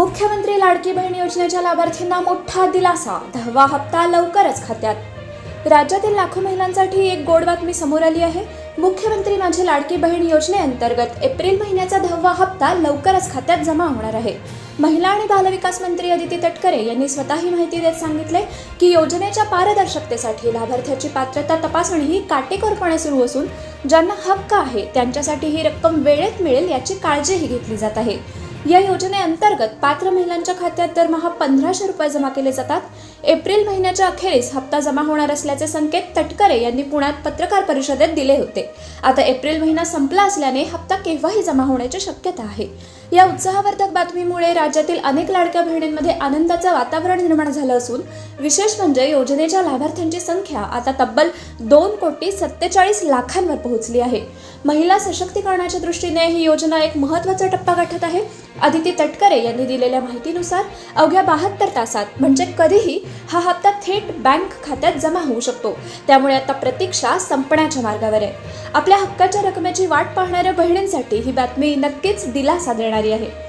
मुख्यमंत्री लाडकी बहीण योजनेच्या लाभार्थींना मोठा दिलासा. दहावा हप्ता लवकरच खात्यात. राज्यातील लाखो महिलांसाठी एक गोड बातमी समोर आली आहे. मुख्यमंत्री माझी लाडकी बहीण योजनेअंतर्गत एप्रिल महिन्याचा दहावा हप्ता लवकरच खात्यात जमा होणार आहे. महिला आणि बालविकास मंत्री अदिती तटकरे यांनी स्वतः ही माहिती देत सांगितले की योजनेच्या पारदर्शकतेसाठी लाभार्थ्याची पात्रता तपासणी ही काटेकोरपणे सुरू असून ज्यांना हक्क आहे त्यांच्यासाठी ही रक्कम वेळेत मिळेल याची काळजीही घेतली जात आहे. या योजनेअंतर्गत पात्र महिलांच्या खात्यात दरमहा पंधराशे रुपये जमा केले जातात. एप्रिल महिन्याच्या अखेरीस हप्ता जमा होणार असल्याचे संकेत तटकरे यांनी पुण्यात पत्रकार परिषदेत दिले होते. आता एप्रिल महिना संपला असल्याने हप्ता केव्हाही जमा होण्याची शक्यता आहे. या उत्साहवर्धक बातमीमुळे राज्यातील अनेक लाडक्या बहिणींमध्ये आनंदाचं वातावरण निर्माण झालं असून विशेष म्हणजे योजनेच्या लाभार्थ्यांची संख्या आता तब्बल दोन कोटी सत्तेचाळीस लाखांवर पोहोचली आहे. महिला सशक्तीकरणाच्या दृष्टीने ही योजना एक महत्त्वाचा टप्पा गाठत आहे. आदिती तटकरे यांनी दिलेल्या माहितीनुसार अवघ्या बहात्तर तासात म्हणजे कधीही हा हप्ता थेट बँक खात्यात जमा होऊ शकतो. त्यामुळे आता प्रतीक्षा संपण्याच्या मार्गावर आहे. आपल्या हक्काच्या रकमेची वाट पाहणाऱ्या बहिणींसाठी ही बातमी नक्कीच दिलासा देणारी आहे.